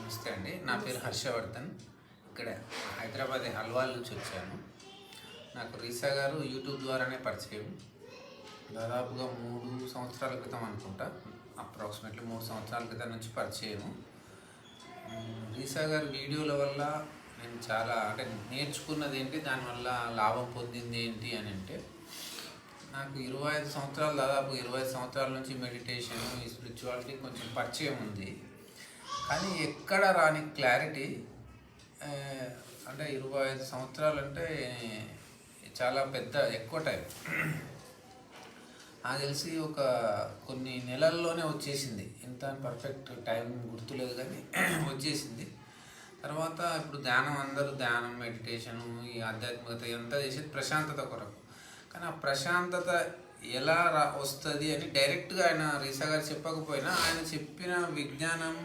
నమస్తే అండి. నా పేరు హర్షవర్ధన్. ఇక్కడ హైదరాబాద్ హల్వాల్ నుంచి వచ్చాను. నాకు రీసా గారు యూట్యూబ్ ద్వారానే పరిచయం. దాదాపుగా మూడు సంవత్సరాల క్రితం అనుకుంటా. అప్రాక్సిమేట్లీ మూడు సంవత్సరాల క్రితం నుంచి పరిచయం రీసా గారి వీడియోల వల్ల నేను చాలా అంటే నేర్చుకున్నది ఏంటి దానివల్ల లాభం పొందింది ఏంటి అని అంటే నాకు ఇరవై ఐదు సంవత్సరాలు దాదాపు ఇరవై ఐదు సంవత్సరాల నుంచి మెడిటేషన్ ఈ స్పిరిచువాలిటీ కొంచెం పరిచయం ఉంది. కానీ ఎక్కడ రాని క్లారిటీ అంటే ఇరవై ఐదు సంవత్సరాలు అంటే చాలా పెద్ద ఎక్కువ టైం. నాకు తెలిసి ఒక కొన్ని నెలల్లోనే వచ్చేసింది. ఇంత పర్ఫెక్ట్ టైం గుర్తులేదు కానీ వచ్చేసింది. తర్వాత ఇప్పుడు ధ్యానం అందరూ ధ్యానం మెడిటేషన్ ఈ ఆధ్యాత్మికత ఇదంతా చేసేది ప్రశాంతత కొరకు. కానీ ఆ ప్రశాంతత ఎలా రా వస్తుంది అని డైరెక్ట్గా ఆయన రీసా గారు చెప్పకపోయినా ఆయన చెప్పిన విజ్ఞానం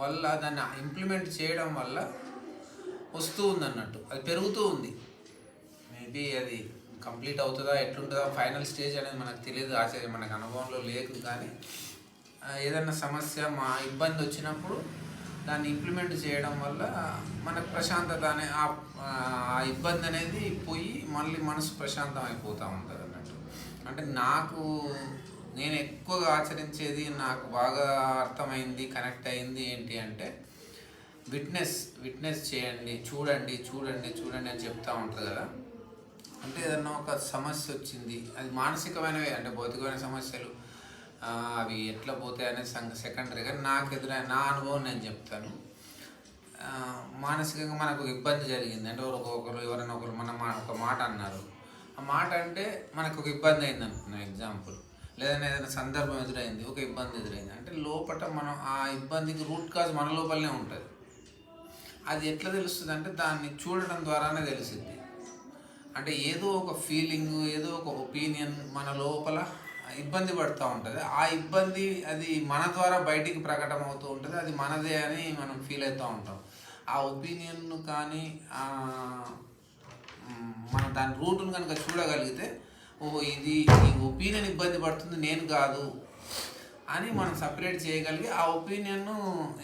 వల్ల దాన్ని ఇంప్లిమెంట్ చేయడం వల్ల వస్తూ ఉందన్నట్టు అది పెరుగుతూ ఉంది. మేబీ అది కంప్లీట్ అవుతుందా ఎట్లుంటుందా ఫైనల్ స్టేజ్ అనేది మనకు తెలియదు ఆశ్చర్యం మనకు అనుభవంలో లేదు కానీ ఏదైనా సమస్య మా ఇబ్బంది వచ్చినప్పుడు దాన్ని ఇంప్లిమెంట్ చేయడం వల్ల మనకు ప్రశాంతత అనే ఆ ఆ ఇబ్బంది అనేది పోయి మళ్ళీ మనసు ప్రశాంతం అయిపోతూ ఉంటుంది అన్నట్టు అంటే నాకు నేను ఎక్కువగా ఆచరించేది నాకు బాగా అర్థమైంది కనెక్ట్ అయింది ఏంటి అంటే విట్నెస్ విట్నెస్ చేయండి చూడండి చూడండి చూడండి అని చెప్తూ ఉంటుంది కదా. అంటే ఏదన్నా ఒక సమస్య వచ్చింది అది మానసికమైనవే అంటే భౌతికమైన సమస్యలు అవి ఎట్లా పోతాయి అనేది సంగ సెకండరీ కానీ నాకు ఎదురైన నా అనుభవం నేను చెప్తాను. మానసికంగా మనకు ఇబ్బంది జరిగింది. అంటే ఒకరు ఎవరైనా ఒకరు మన మా ఒక మాట అన్నారు. ఆ మాట అంటే మనకు ఒక ఇబ్బంది అయింది అనుకున్నాను ఎగ్జాంపుల్ లేదంటే ఏదైనా సందర్భం ఎదురైంది ఒక ఇబ్బంది ఎదురైంది. అంటే లోపల మనం ఆ ఇబ్బందికి రూట్ కాజ్ మన లోపలనే ఉంటుంది. అది ఎట్లా తెలుస్తుంది అంటే దాన్ని చూడటం ద్వారానే తెలిసింది అంటే ఏదో ఒక ఫీలింగ్ ఏదో ఒక ఒపీనియన్ మన లోపల ఇబ్బంది పడుతూ ఉంటుంది. ఆ ఇబ్బంది అది మన ద్వారా బయటికి ప్రకటన అవుతూ ఉంటుంది. అది మనదే అని మనం ఫీల్ అవుతూ ఉంటాం. ఆ ఒపీనియన్ కానీ మన దాని రూటును కనుక చూడగలిగితే ఓహో ఇది ఈ ఒపీనియన్ ఇబ్బంది పడుతుంది నేను కాదు అని మనం సపరేట్ చేయగలిగి ఆ ఒపీనియన్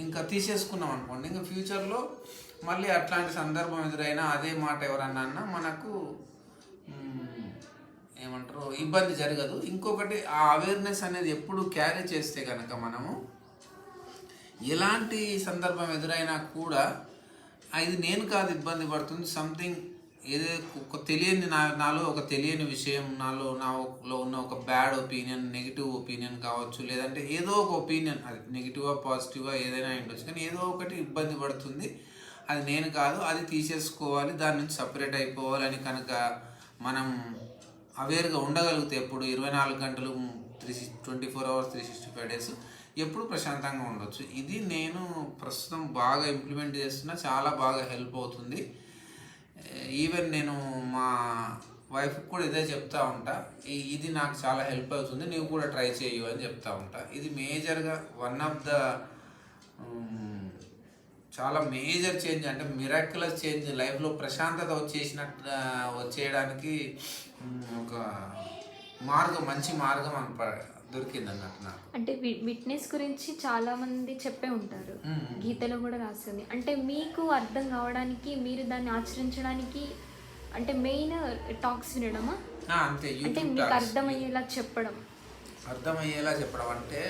ఇంకా తీసేసుకున్నాం అనుకోండి. ఇంకా ఫ్యూచర్లో మళ్ళీ అట్లాంటి సందర్భం ఎదురైనా అదే మాట ఎవరన్నా అన్నా మనకు ఏమంటారు ఇబ్బంది జరగదు. ఇంకొకటి ఆ అవేర్నెస్ అనేది ఎప్పుడు క్యారీ చేస్తే కనుక మనము ఎలాంటి సందర్భం ఎదురైనా కూడా ఇది నేను కాదు ఇబ్బంది పడుతుంది సంథింగ్ ఏదో ఒక తెలియని నా నాలో ఒక తెలియని విషయం నాలో నాలో ఉన్న ఒక బ్యాడ్ ఒపీనియన్ నెగిటివ్ ఒపీనియన్ కావచ్చు లేదంటే ఏదో ఒక ఒపీనియన్ అది నెగిటివా పాజిటివా ఏదైనా ఉండొచ్చు. కానీ ఏదో ఒకటి ఇబ్బంది పడుతుంది. అది నేను కాదు అది తీసేసుకోవాలి దాని నుంచి సపరేట్ అయిపోవాలని కనుక మనం అవేర్గా ఉండగలిగితే ఎప్పుడు ఇరవై నాలుగు గంటలు three twenty four hours three sixty five days ఎప్పుడు ప్రశాంతంగా ఉండొచ్చు. ఇది నేను ప్రస్తుతం బాగా ఇంప్లిమెంట్ చేస్తున్నా చాలా బాగా హెల్ప్ అవుతుంది. Eh, ఈవెన్ నేను మా వైఫ్ కూడా ఇదే చెప్తా ఉంటా. ఇది నాకు చాలా హెల్ప్ అవుతుంది నువ్వు కూడా ట్రై చేయు అని చెప్తా ఉంటా. ఇది మేజర్గా వన్ ఆఫ్ ద చాలా మేజర్ చేంజ్ అంటే మిరాక్యులస్ చేంజ్ లైఫ్లో ప్రశాంతత వచ్చేసినట్టు వచ్చేయడానికి ఒక మార్గం మంచి మార్గం అని దొరికింది అన్నట్టు నాకు. అంటే విట్నెస్ గురించి చాలా మంది చెప్పే ఉంటారు. గీతలో కూడా రాస్తుంది అంటే మీకు అర్థం కావడానికి మీరు దాన్ని ఆచరించడానికి అంటే మెయిన్ టాక్స్ వినడమా? అంతే అంటే మీకు. అర్థమయ్యేలా చెప్పడం. అర్థమయ్యేలా చెప్పడం అంటే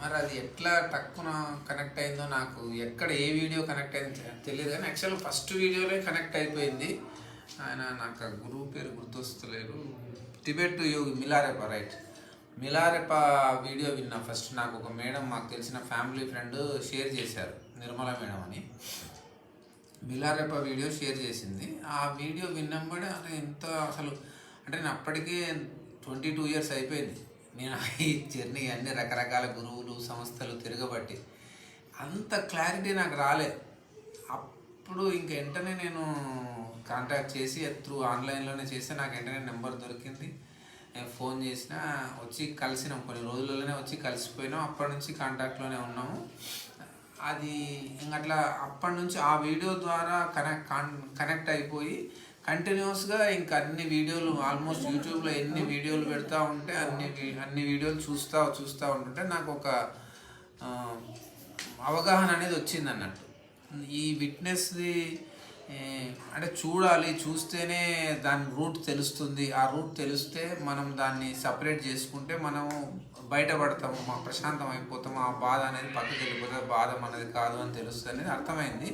మరి అది ఎట్లా టక్కున కనెక్ట్ అయిందో నాకు ఎక్కడ ఏ వీడియో కనెక్ట్ అయిందో తెలియదు కానీ యాక్చువల్ ఫస్ట్ వీడియోలో కనెక్ట్ అయిపోయింది. ఆయన నాకు గురువు పేరు గుర్తొస్తలేరు Tibet yogi Milarepa right. Milarepa video విన్నా ఫస్ట్. నాకు ఒక మేడం మాకు తెలిసిన ఫ్యామిలీ ఫ్రెండ్ షేర్ చేశారు. నిర్మల మేడం అని. మిలారెప వీడియో షేర్ చేసింది. ఆ వీడియో విన్నప్పుడే అరే ఎంత అసలు అంటే నేను అప్పటికే ట్వంటీ టూ ఇయర్స్ అయిపోయింది. నేను ఈ జర్నీ అన్ని రకరకాల గురువులు సంస్థలు తిరగబట్టి అంత క్లారిటీ నాకు రాలే. అప్పుడు ఇంక వెంటనే నేను కాంటాక్ట్ చేసి త్రూ ఆన్లైన్లోనే చేస్తే నాకు వెంటనే నెంబర్ దొరికింది. ఫోన్ చేసిన వచ్చి కలిసినాం. కొన్ని రోజులలోనే వచ్చి కలిసిపోయినాం. అప్పటి నుంచి కాంటాక్ట్లోనే ఉన్నాము. అది ఇంక అట్లా అప్పటి నుంచి ఆ వీడియో ద్వారా కనెక్ట్ కనెక్ట్ అయిపోయి కంటిన్యూస్గా ఇంకా అన్ని వీడియోలు ఆల్మోస్ట్ యూట్యూబ్లో ఎన్ని వీడియోలు పెడతా ఉంటే అన్ని అన్ని వీడియోలు చూస్తూ చూస్తూ ఉంటుంటే నాకు ఒక అవగాహన అనేది వచ్చింది అన్నట్టు. ఈ విట్నెస్ది అంటే చూడాలి చూస్తేనే దాని రూట్ తెలుస్తుంది. ఆ రూట్ తెలిస్తే మనం దాన్ని సపరేట్ చేసుకుంటే మనం బయటపడతాము మా ప్రశాంతం అయిపోతాము ఆ బాధ అనేది పక్కకి వెళ్ళిపోతుంది బాధ మనది కాదు అని తెలుస్తుంది అనేది అర్థమైంది.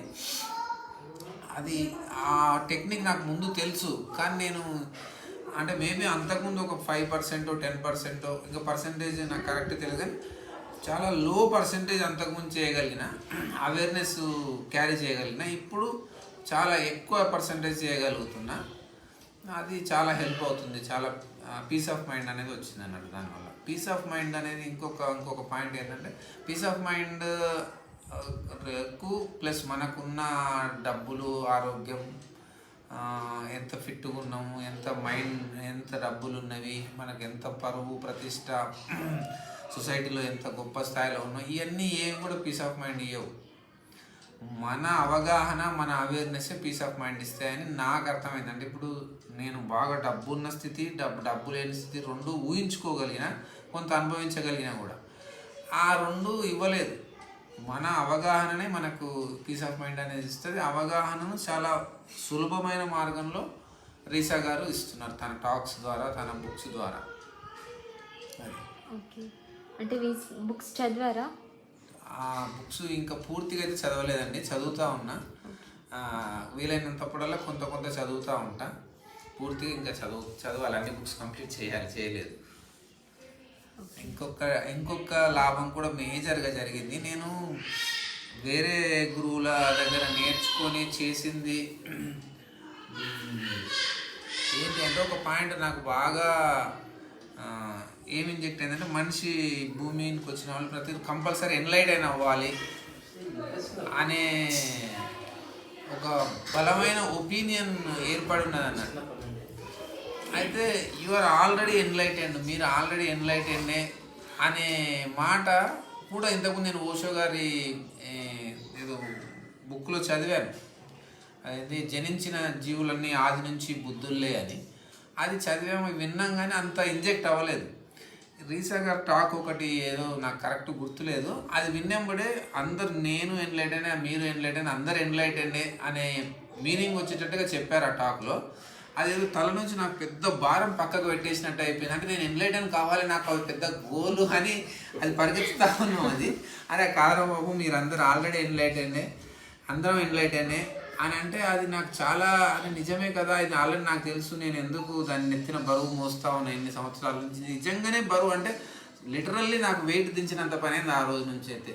అది ఆ టెక్నిక్ నాకు ముందు తెలుసు కానీ నేను అంటే మేబీ అంతకుముందు ఒక ఫైవ్ పర్సెంట్ టెన్ పర్సెంట్ ఇంకా పర్సెంటేజ్ నాకు కరెక్ట్ తెలియదు కానీ చాలా లో పర్సెంటేజ్ అంతకుముందు చేయగలిగిన అవేర్నెస్ క్యారీ చేయగలిగిన. ఇప్పుడు చాలా ఎక్కువ పర్సెంటేజ్ చేయగలుగుతున్నా. అది చాలా హెల్ప్ అవుతుంది. చాలా పీస్ ఆఫ్ మైండ్ అనేది వచ్చింది అన్నట్టు దానివల్ల. పీస్ ఆఫ్ మైండ్ అనేది ఇంకొక ఇంకొక పాయింట్ ఏంటంటే పీస్ ఆఫ్ మైండ్కు ప్లస్ మనకున్న డబ్బులు ఆరోగ్యం ఎంత ఫిట్గా ఉన్నాము ఎంత మైండ్ ఎంత డబ్బులు ఉన్నవి మనకు ఎంత పరువు ప్రతిష్ట సొసైటీలో ఎంత గొప్ప స్థాయిలో ఉన్నాం ఇవన్నీ ఏవి కూడా పీస్ ఆఫ్ మైండ్ ఇవ్వవు మన అవగాహన మన అవేర్నెస్ పీస్ ఆఫ్ మైండ్ ఇస్తాయని నాకు అర్థమైంది అంటే ఇప్పుడు నేను బాగా డబ్బు ఉన్న స్థితి డబ్బు డబ్బు లేని స్థితి రెండు ఊహించుకోగలిగిన కొంత అనుభవించగలిగినా కూడా ఆ రెండు ఇవ్వలేదు. మన అవగాహననే మనకు పీస్ ఆఫ్ మైండ్ అనేది ఇస్తుంది. అవగాహనను చాలా సులభమైన మార్గంలో రీసా గారు ఇస్తున్నారు తన టాక్స్ ద్వారా తన బుక్స్ ద్వారా. అది ఓకే. అంటే బుక్స్ చదివారా? ఆ బుక్స్ ఇంకా పూర్తిగా అయితే చదవలేదండి చదువుతూ ఉన్నా. వీలైనంతప్పుడల్లా కొంత కొంత చదువుతూ ఉంటా. పూర్తిగా ఇంకా చదువు చదవాలి అన్ని బుక్స్ కంప్లీట్ చేయాలి చేయలేదు. ఇంకొక ఇంకొక లాభం కూడా మేజర్గా జరిగింది. నేను వేరే గురువుల దగ్గర నేర్చుకొని చేసింది ఏంటి అంటే ఒక పాయింట్ నాకు బాగా ఏం ఇంజెక్ట్ అయిందంటే మనిషి భూమికి వచ్చిన వాళ్ళు ప్రతి కంపల్సరీ ఎన్లైట్ అయిన అవ్వాలి అనే ఒక బలమైన ఒపీనియన్ ఏర్పడి ఉన్నది అన్నట్టు. అయితే యు ఆర్ ఆల్రెడీ ఎన్లైటెండ్ మీరు ఆల్రెడీ ఎన్లైటెండే అనే మాట కూడా ఇంతకుముందు నేను ఓషో గారి ఏదో బుక్లో చదివాను. అది జనించిన జీవులన్నీ ఆది నుంచి బుద్ధుల్లే అని. అది చదివాము విన్నాం కానీ అంత ఇంజెక్ట్ అవ్వలేదు. రీసా గారు టాక్ ఒకటి ఏదో నాకు కరెక్ట్ గుర్తులేదు. అది విన్నప్పుడే అందరు నేను ఎన్లైట్ అయినా మీరు ఎన్లైట్ అయినా అందరు ఎన్లైట్ అండి అనే మీనింగ్ వచ్చేటట్టుగా చెప్పారు ఆ టాక్లో అది తల నుంచి నాకు పెద్ద భారం పక్కకు పెట్టేసినట్టు అయిపోయింది. అంటే నేను ఎన్లైట్ అని కావాలి నాకు అది పెద్ద గోలు అని అది పరిగెత్తుతా ఉన్నాం అది. అరే కారం బాబు మీరు అందరు ఆల్రెడీ ఎన్లైట్ అండి అందరం ఎన్లైట్ అండి అని అంటే అది నాకు చాలా అది నిజమే కదా ఇది ఆల్రెడీ నాకు తెలుసు నేను ఎందుకు దాన్ని నెత్తిన బరువు మోస్తా ఉన్నా ఎన్ని సంవత్సరాల నుంచి. నిజంగానే బరువు అంటే లిటరల్లీ నాకు వెయిట్ దించినంత పని అయింది ఆ రోజు నుంచి అయితే.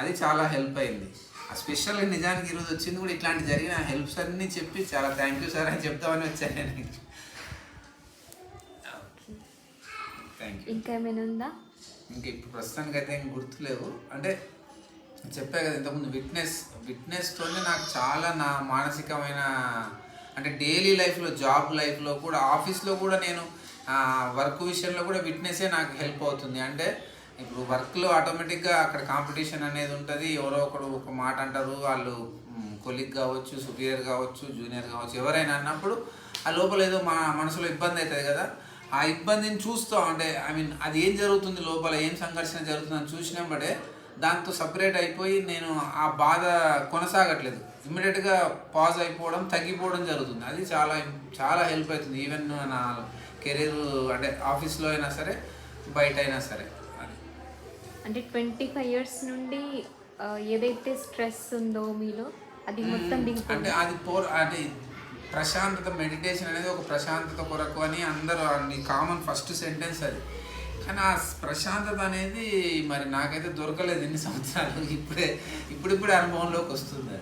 అది చాలా హెల్ప్ అయింది. ఆ స్పెషల్ నిజానికి ఈరోజు వచ్చింది కూడా ఇట్లాంటి జరిగిన హెల్ప్స్ అన్నీ చెప్పి చాలా థ్యాంక్ యూ సార్ అని చెప్తామని వచ్చాను నేను. థ్యాంక్ యూ ఇంకా ఏమైనా ఉందా? ఇంకా ఇప్పుడు ప్రస్తుతానికి అయితే ఏం గుర్తులేవు. అంటే చెప్పా కదా ఇంతకుముందు విట్నెస్ విట్నెస్తోనే నాకు చాలా నా మానసికమైన అంటే డైలీ లైఫ్లో జాబ్ లైఫ్లో కూడా ఆఫీస్లో కూడా నేను వర్క్ విషయంలో కూడా విట్నెసే నాకు హెల్ప్ అవుతుంది. అంటే ఇప్పుడు వర్క్లో ఆటోమేటిక్గా అక్కడ కాంపిటీషన్ అనేది ఉంటుంది. ఎవరో ఒకడు ఒక మాట అంటారు. వాళ్ళు కొలిగ్ కావచ్చు సుపీరియర్ కావచ్చు జూనియర్ కావచ్చు ఎవరైనా అన్నప్పుడు ఆ లోపల ఏదో మా మనసులో ఇబ్బంది అవుతుంది కదా. ఆ ఇబ్బందిని చూస్తాం. అంటే ఐ మీన్ అది ఏం జరుగుతుంది లోపల? ఏం సంఘర్షణ జరుగుతుందని చూసినప్పుడే దాంతో సపరేట్ అయిపోయి నేను ఆ బాధ కొనసాగట్లేదు. ఇమ్మీడియట్గా పాజ్ అయిపోవడం తగ్గిపోవడం జరుగుతుంది. అది చాలా చాలా హెల్ప్ అవుతుంది. ఈవెన్ నా కెరీర్ అంటే ఆఫీస్లో అయినా సరే బయట అయినా సరే. అంటే ట్వంటీ ఫైవ్ ఇయర్స్ నుండి ఏదైతే స్ట్రెస్ ఉందో మీలో అది మొత్తం అంటే అది పోర్ అంటే ప్రశాంతత మెడిటేషన్ అనేది ఒక ప్రశాంతత కొరకు అని అందరూ కామన్ ఫస్ట్ సెంటెన్స్ అది. కానీ ఆ ప్రశాంతత అనేది మరి నాకైతే దొరకలేదు ఇన్ని సంవత్సరాలు. ఇప్పుడే ఇప్పుడిప్పుడే అనుభవంలోకి వస్తుంది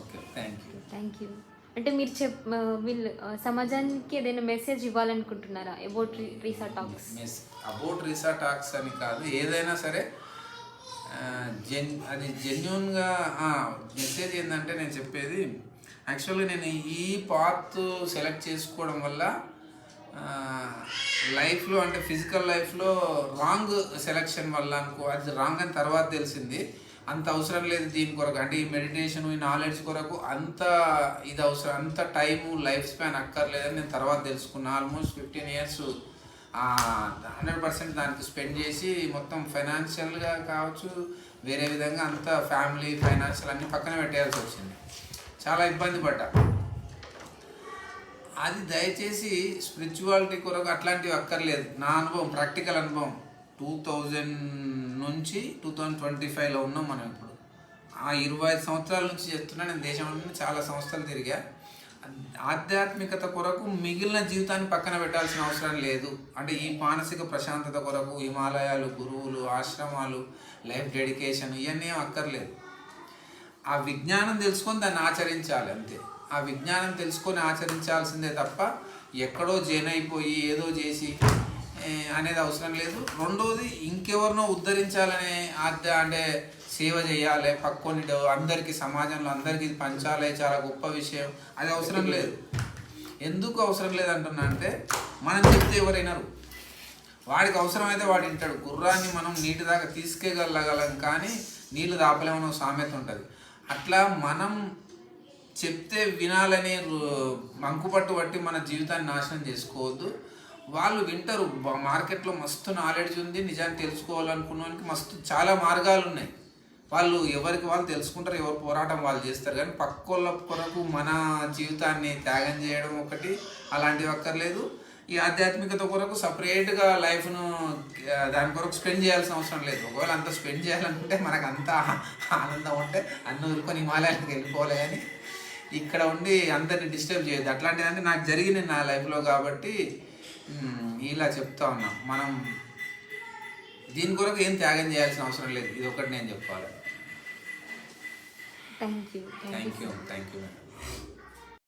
okay thank you thank you అంటే మీరు చెప్ వీళ్ళు సమాజానికి ఏదైనా మెసేజ్ ఇవ్వాలనుకుంటున్నారా? అబౌట్ రీసా టాక్స్ మిస్ అబౌట్ రీసా టాక్స్ అని కాదు. ఏదైనా సరే జెన్ అది జెన్యున్గా మెసేజ్ ఏంటంటే నేను చెప్పేది యాక్చువల్గా నేను ఈ పాత్ సెలెక్ట్ చేసుకోవడం వల్ల లైఫ్లో అంటే ఫిజికల్ లైఫ్లో రాంగ్ సెలక్షన్ వల్ల అనుకో అది రాంగ్ అని తర్వాత తెలిసింది. అంత అవసరం లేదు దీని కొరకు. అంటే ఈ మెడిటేషన్ ఈ నాలెడ్జ్ కొరకు అంత ఇది అవసరం అంత టైము లైఫ్ స్పాన్ అక్కర్లేదని నేను తర్వాత తెలుసుకున్నా. Almost fifteen years hundred percent దానికి స్పెండ్ చేసి మొత్తం ఫైనాన్షియల్గా కావచ్చు వేరే విధంగా అంత ఫ్యామిలీ ఫైనాన్షియల్ అన్ని పక్కన పెట్టేయాల్సి వచ్చింది. చాలా ఇబ్బంది పడ్డా. అది దయచేసి స్పిరిచువాలిటీ కొరకు అట్లాంటివి అక్కర్లేదు. నా అనుభవం ప్రాక్టికల్ అనుభవం. టూ థౌజండ్ నుంచి టూ థౌజండ్ ట్వంటీ ఫైవ్లో ఉన్నాం మనం ఇప్పుడు. ఆ ఇరవై ఐదు సంవత్సరాల నుంచి చెప్తున్నా నేను దేశంలో చాలా సంస్థలు తిరిగా. ఆధ్యాత్మికత కొరకు మిగిలిన జీవితాన్ని పక్కన పెట్టాల్సిన అవసరం లేదు. అంటే ఈ మానసిక ప్రశాంతత కొరకు హిమాలయాలు గురువులు ఆశ్రమాలు లైఫ్ డెడికేషన్ ఇవన్నీ ఏం అక్కర్లేదు. ఆ విజ్ఞానం తెలుసుకొని దాన్ని ఆచరించాలి అంతే. ఆ విజ్ఞానం తెలుసుకొని ఆచరించాల్సిందే తప్ప ఎక్కడో జైన్ అయిపోయి ఏదో చేసి అనేది అవసరం లేదు. రెండోది ఇంకెవరినో ఉద్ధరించాలనే ఆద్య అంటే సేవ చేయాలి. పక్కొని అందరికీ సమాజంలో అందరికీ పంచాలి చాలా గొప్ప విషయం. అది అవసరం లేదు. ఎందుకు అవసరం లేదు అంటున్నా అంటే మనం చెప్తే ఎవరైనారు వాడికి అవసరమైతే వాడు వింటాడు. గుర్రాన్ని మనం నీటి దాకా తీసుకెళ్ళగలం కానీ నీళ్ళు దాపలేమన్న సామెత ఉంటుంది. అట్లా మనం చెప్తే వినాలనే మంకుపట్టు బట్టి మన జీవితాన్ని నాశనం చేసుకోవద్దు. వాళ్ళు వింటారు మార్కెట్లో మస్తు నాలెడ్జ్ ఉంది నిజాన్ని తెలుసుకోవాలనుకున్న వాళ్ళకి మస్తు చాలా మార్గాలు ఉన్నాయి వాళ్ళు ఎవరికి వాళ్ళు తెలుసుకుంటారు ఎవరు పోరాటం వాళ్ళు చేస్తారు. కానీ పక్కోళ్ళ కొరకు మన జీవితాన్ని త్యాగం చేయడం ఒకటి అలాంటివి అక్కర్లేదు. ఈ ఆధ్యాత్మికత కొరకు సపరేట్గా లైఫ్ను దాని కొరకు స్పెండ్ చేయాల్సిన అవసరం లేదు. ఒకవేళ అంత స్పెండ్ చేయాలనుకుంటే మనకు అంత ఆనందం ఉంటే అన్ని ఊరుకొని హిమాలయానికి వెళ్ళిపోలే అని ఇక్కడ ఉండి అందరిని డిస్టర్బ్ చేయొద్దు. అట్లాంటిదంటే నాకు జరిగింది నా లైఫ్లో కాబట్టి ఇలా చెప్తా ఉన్నా. మనం దీని కొరకు ఏం త్యాగం చేయాల్సిన అవసరం లేదు. ఇది ఒకటి నేను చెప్పాలి. Thank you thank you thank you thank you madam